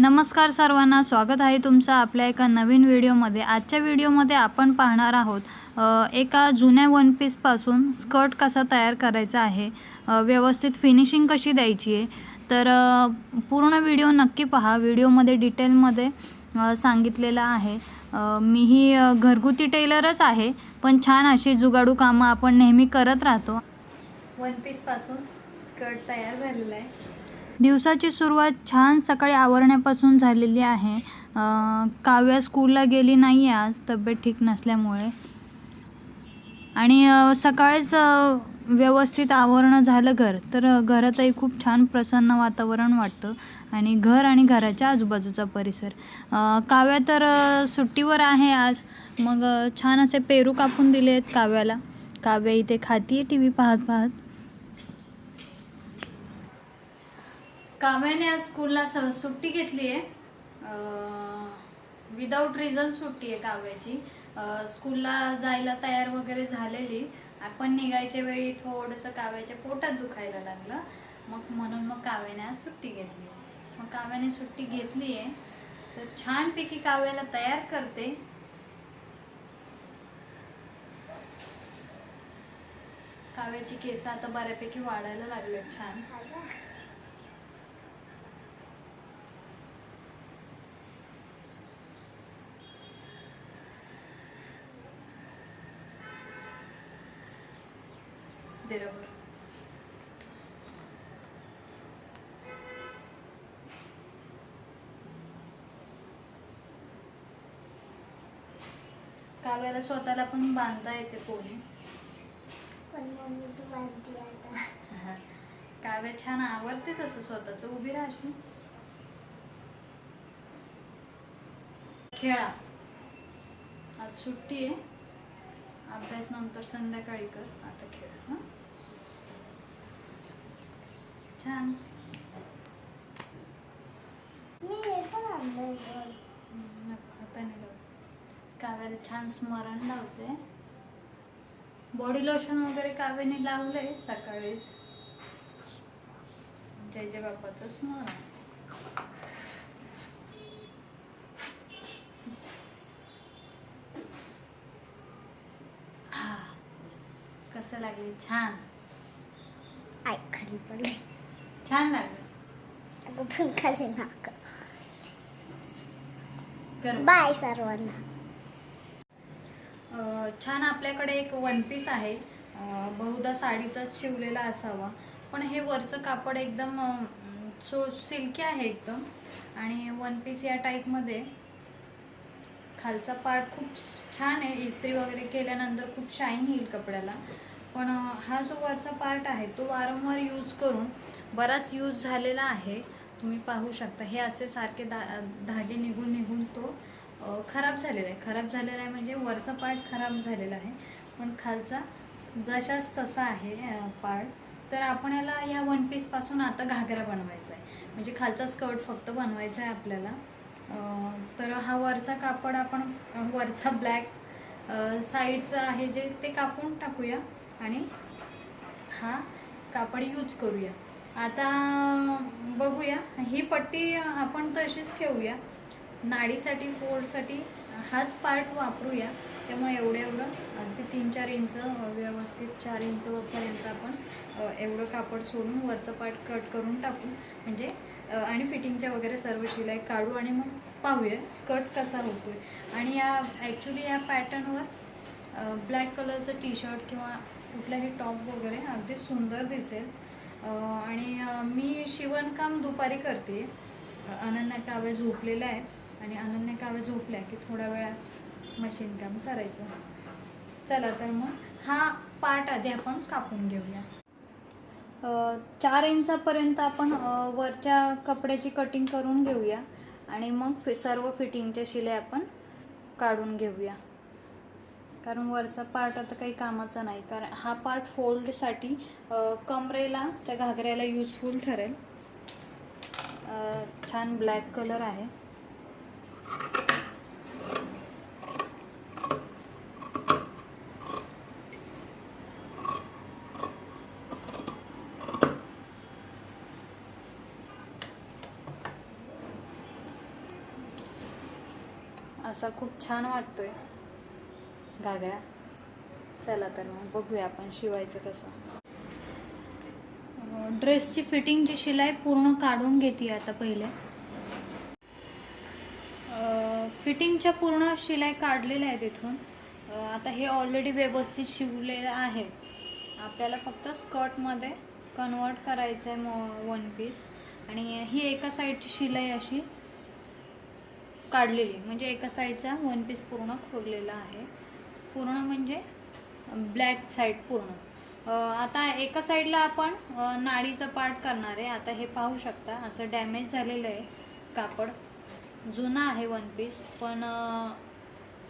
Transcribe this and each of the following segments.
नमस्कार सर्वांना स्वागत आहे तुमचं आपल्या एका नवीन व्हिडिओमध्ये. आजच्या व्हिडिओमध्ये आपण पाहणार आहोत एका जुन्या वन पीसपासून स्कर्ट कसा तयार करायचा आहे व्यवस्थित फिनिशिंग कशी द्यायची आहे. तर पूर्ण व्हिडिओ नक्की पहा. व्हिडिओमध्ये डिटेलमध्ये सांगितलेलं आहे. मीही घरगुती टेलरच आहे पण छान अशी जुगाडू कामं आपण नेहमी करत राहतो. वन पीसपासून स्कर्ट तयार झालेला आहे. दिवसाची सुरुवात छान सकाळी आवरण्यापासून झालेली आहे. काव्या स्कूलला गेली नाही आहे आज तब्येत ठीक नसल्यामुळे. आणि सकाळीच व्यवस्थित आवरणं झालं घर तर घरातही खूप छान प्रसन्न वातावरण वाटतं. आणि घर आणि घराच्या आजूबाजूचा परिसर. काव्या तर सुट्टीवर आहे आज. मग छान असे पेरू कापून दिले आहेत काव्याला. काव्या इथे खाती आहे टी व्ही पाहत पाहत. काव्याने आज स्कूलला स सुट्टी घेतली आहे. विदाऊट रिझन सुट्टी आहे काव्याची. स्कूलला जायला तयार वगैरे झालेली. आपण निघायच्या वेळी थोडंसं काव्याच्या पोटात दुखायला लागलं. मग म्हणून मग काव्याने आज सुट्टी घेतली मग काव्याने सुट्टी घेतली आहे. तर छानपैकी काव्याला तयार करते. काव्याची केस आता बऱ्यापैकी वाढायला लागले छान. दे रबर काव्याला स्वतःला पण बांधता येते पोहे. पण मम्मीचं बांधते आता. काव्या छान आवडते तसं स्वतःच. उभी राहा अश्विनी. खेळा. आज सुट्टी आहे. अभ्यास नंतर संध्याकाळी कर. आता खेळ हं? छान मी पण आणलंय बघ. हम्म, नको, हाताने लाव. काव्याला छान स्मरण लावते बॉडी लोशन वगैरे काव्याने लावलंय सकाळीच जय जय बाप्पाचं स्मरण हा. कसं लागले छान आय खाली पडले छान लागलं पण खाली नाक बाय सर्वांना छान आपल्याकडे एक वन पीस आहे. बहुधा साडीचाच शिवलेला असावा. पण हे वरचं कापड एकदम सो सिल्की आहे एकदम. आणि वन पीस या टाईपमध्ये खालचा पार्ट खूप छान आहे. इस्त्री वगैरे केल्यानंतर खूप शाईन येईल कपड्याला. पण हा जो वरचा पार्ट आहे तो वारंवार यूज करून बराच यूज झालेला आहे. तुम्ही पाहू शकता. हे असे सारखे दा धागे निघून निघून तो खराब झालेला आहे. खराब झालेला आहे म्हणजे वरचा पार्ट खराब झालेला आहे. पण खालचा जशाच तसा आहे पार्ट तर आपण याला या वन पीसपासून आता घागरा बनवायचा आहे. म्हणजे खालचा स्कर्ट फक्त बनवायचा आहे आपल्याला. तर हा वरचा कापड आपण वरचा ब्लॅक साईडचा आहे जे ते कापून टाकूया. आणि हा कापड यूज करूया. आता बघूया. ही पट्टी आपण तशीच ठेवूया. नाडीसाठी फोल्डसाठी हाच पार्ट वापरूया. त्यामुळे एवढं एवढं अगदी तीन चार इंच व्यवस्थित चार इंच वरपर्यंत आपण एवढं कापड सोडून वरचं पार्ट कट करून टाकू. म्हणजे आणि फिटिंगच्या वगैरे सर्व शिलाई काढू आणि मग पाहूया स्कर्ट कसा होतोय. आणि या ॲक्च्युली या पॅटर्नवर ब्लॅक कलरचं टी शर्ट किंवा कुठलाही टॉप वगैरे अगदी सुंदर दिसेल. आणि मी शिवणकाम दुपारी करते. अनन्या काव्या झोपलेला आहे आणि अनन्या काव्या झोपल्या की थोड्या वेळात मशीन काम करायचं. चला तर मग हा पार्ट आधी आपण कापून घेऊया. चार इंचापर्यंत आपण वरच्या कपड्याची कटिंग करून घेऊया आणि मग फि सर्व फिटिंगच्या शिलाई आपण काढून घेऊया. कारण वरचा पार्ट आता काही कामाचा नाही. कारण हा पार्ट फोल्डसाठी कमरेला त्या घागऱ्याला यूजफुल ठरेल. छान ब्लॅक कलर आहे. असा खूप छान वाटतोय. घागरा. चला तर मग बघूया आपण शिवायचं कसं. ड्रेसची फिटिंगची शिलाई पूर्ण काढून घेते आता पहिले. फिटिंगच्या पूर्ण शिलाई काढलेल्या आहेत इथून. आता हे ऑलरेडी व्यवस्थित शिवलेलं आहे. आपल्याला फक्त स्कर्टमध्ये कन्वर्ट करायचं आहे मो वन पीस आणि ही एका साईडची शिलाई अशी काढलेली. म्हणजे एका साईडचा वन पीस पूर्ण खोललेला आहे. पूर्ण म्हणजे ब्लॅक साईड पूर्ण. आता एका साईडला आपण नाडीचं नाडीचा पार्ट करणार आहे. आता हे पाहू शकता असं डॅमेज झालेलं आहे कापड. जुना आहे वन पीस पण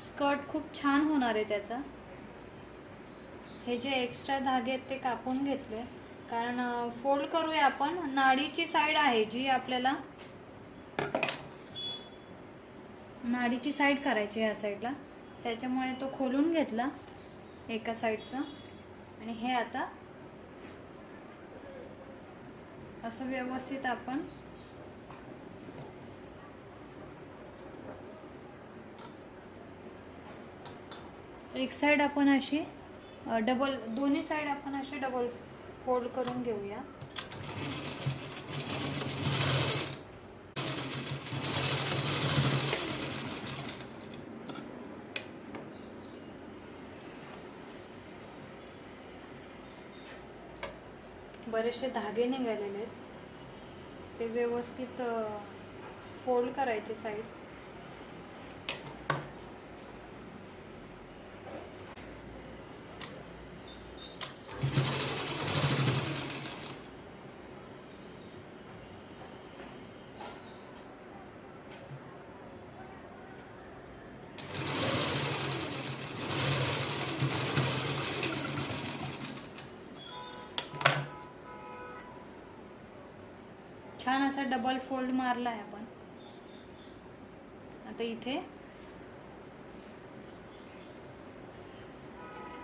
स्कर्ट खूप छान होणार आहे त्याचा. हे जे एक्स्ट्रा धागे आहेत ते कापून घेतले. कारण फोल्ड करूया आपण. नाडीची साईड आहे जी आपल्याला नाडीची साईड करायची ह्या साईडला. त्याच्यामुळे तो खोलून घेतला एका साईडचा. आणि हे आता असं व्यवस्थित आपण एक साईड आपण अशी डबल दोन्ही साईड आपण अशी डबल फोल्ड करून घेऊया. बरेचसे धागे निघालेले आहेत. ते व्यवस्थित फोल्ड करायचे साईड छान असा डबल फोल्ड मारला आहे आपण. आता इथे.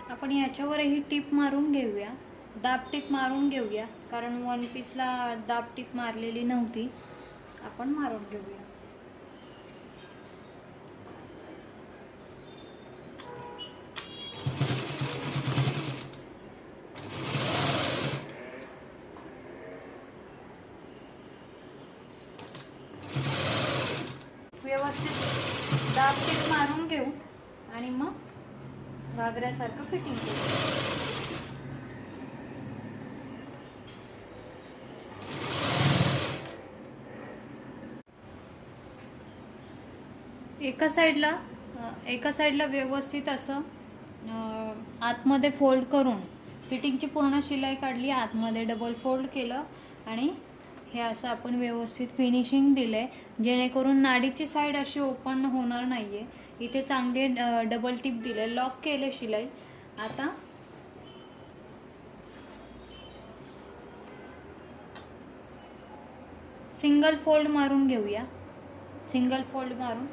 आपण याच्यावरही टिप मारून घेऊया. दाब टीप मारून घेऊया. कारण वन पीसला दाब टीप मारलेली नव्हती. आपण मारून घेऊया. व्यवस्थित मारून घेऊ आणि मग घागऱ्यासारखं फिटिंग करू. एका साईडला एका साईडला व्यवस्थित असं आतमध्ये फोल्ड करून फिटिंगची पूर्ण शिलाई काढली आतमध्ये डबल फोल्ड केलं आणि हे असं आपण व्यवस्थित फिनिशिंग दिलं आहे जेणेकरून नाडीची साईड अशी ओपन होणार नाही आहे इथे चांगले डबल टिप दिले लॉक केले शिलाई. आता सिंगल फोल्ड मारून घेऊया. सिंगल फोल्ड मारून.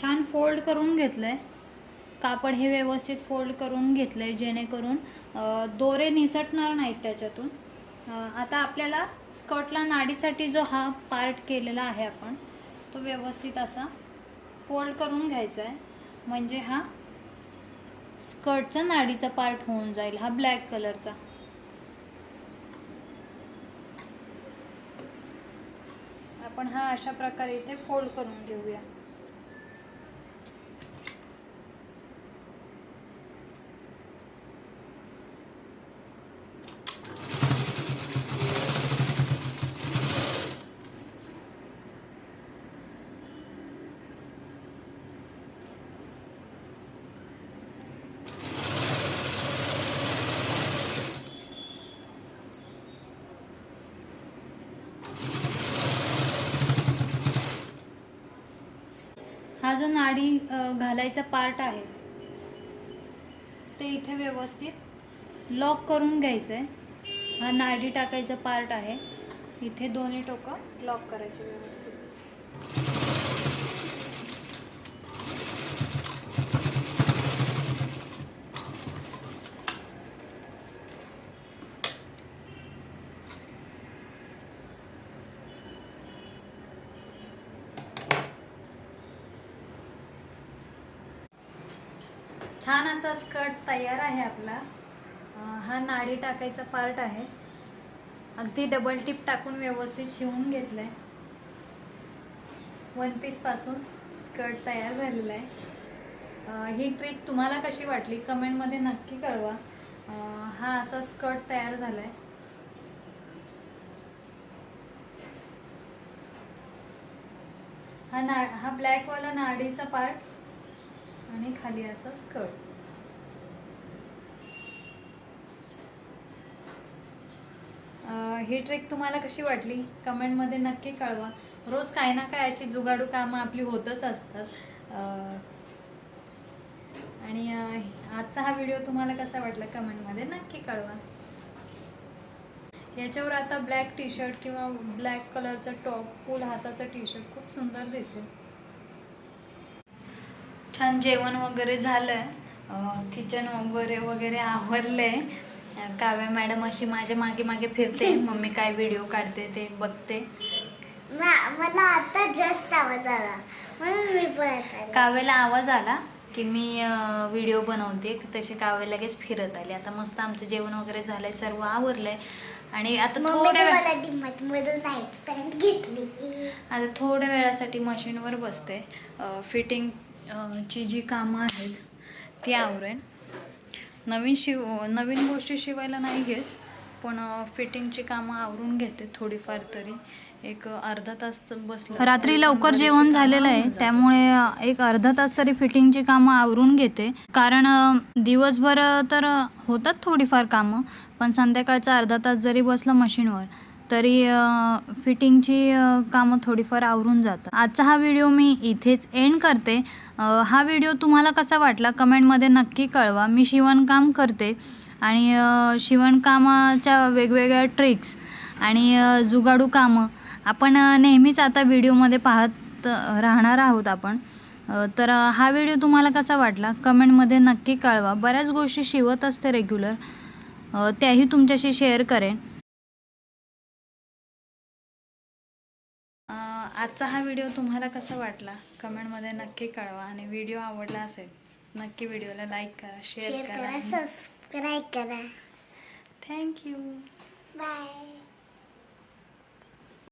छान फोल्ड करून घेतलं आहे कापड हे व्यवस्थित फोल्ड करून घेतलंय जेणेकरून दोरे निसटणार नाहीत त्याच्यातून. आता आपल्याला स्कर्टला नाडीसाठी जो हा पार्ट केलेला आहे आपण तो व्यवस्थित असा फोल्ड करून घ्यायचा आहे म्हणजे हा स्कर्टचा नाडीचा पार्ट होऊन जाईल हा ब्लॅक कलरचा. आपण हा अशा प्रकारे इथे फोल्ड करून घेऊया. हा जो नाडी घालायचा पार्ट आहे ते इथे व्यवस्थित लॉक करून घ्यायचं आहे हा नाडी टाकायचा पार्ट आहे. इथे दोन्ही टोकं लॉक करायचे व्यवस्थित. छान असा स्कर्ट तयार आहे आपला. हा नाडी टाकायचा पार्ट आहे. अगदी डबल टिप टाकून व्यवस्थित शिवून घेतलंय. वन पीसपासून स्कर्ट तयार झालेला आहे ही ट्रिक तुम्हाला कशी वाटली? कमेंटमध्ये नक्की कळवा. हा असा स्कर्ट तयार झालाय. हा ना हा ब्लॅकवाला नाडीचा पार्ट आणि खाली असा स्कर्ट ही ट्रिक तुम्हाला कशी वाटली? कमेंटमध्ये नक्की कळवा. रोज काही ना काय अशी जुगाडू कामं आपली होतच असतात. आणि आजचा हा व्हिडिओ तुम्हाला कसा वाटला कमेंटमध्ये नक्की कळवा. याच्यावर आता ब्लॅक टी शर्ट किंवा ब्लॅक कलरचा टॉप फुल हाताचा टी शर्ट खूप सुंदर दिसेल. छान जेवण वगैरे झालंय किचन वगैरे वगैरे आवरलंय काव्या मॅडम अशी माझ्या मागे मागे फिरते. मम्मी काय व्हिडिओ काढते ते बघते. मा- मला आता जास्त आवाज आला. म्हणून मी आले. काव्याला आवाज आला की मी व्हिडिओ बनवते. तशी काव्या लगेच फिरत आली. आता मस्त आमचं जेवण वगैरे झालंय. सर्व आवरलंय. आणि आता थोड्या वेळ आता थोड्या वेळासाठी मशीनवर बसते. फिटिंग ची जी कामं आहेत ती आवरेन. नवीन शिव नवीन गोष्टी शिवायला नाही घेत पण फिटिंगची कामं आवरून घेते थोडीफार तरी. एक अर्धा तास बसलं रात्री लवकर जेवण झालेलं आहे त्यामुळे एक अर्धा तास तरी फिटिंगची कामं आवरून घेते. कारण दिवसभर तर होतात थोडीफार कामं पण संध्याकाळचा अर्धा तास जरी बसलं मशीनवर तरी फिटिंगची कामं थोडीफार आवरून जातात. आजचा हा व्हिडिओ मी इथेच एंड करते. हा व्हिडिओ तुम्हाला कसा वाटला कमेंटमध्ये नक्की कळवा. मी शिवणकाम करते आणि शिवणकामाच्या वेगवेगळ्या ट्रिक्स आणि जुगाडू कामं आपण नेहमीच आता व्हिडिओमध्ये पाहत राहणार आहोत आपण. तर हा व्हिडिओ तुम्हाला कसा वाटला कमेंटमध्ये नक्की कळवा. बऱ्याच गोष्टी शिवत असते रेग्युलर. त्याही तुमच्याशी शेअर करेन. आजचा हा व्हिडिओ तुम्हाला कसा वाटला? कमेंटमध्ये नक्की कळवा आणि व्हिडिओ आवडला असेल नक्की व्हिडिओला लाईक करा शेअर करा सबस्क्राईब करा. Thank you bye.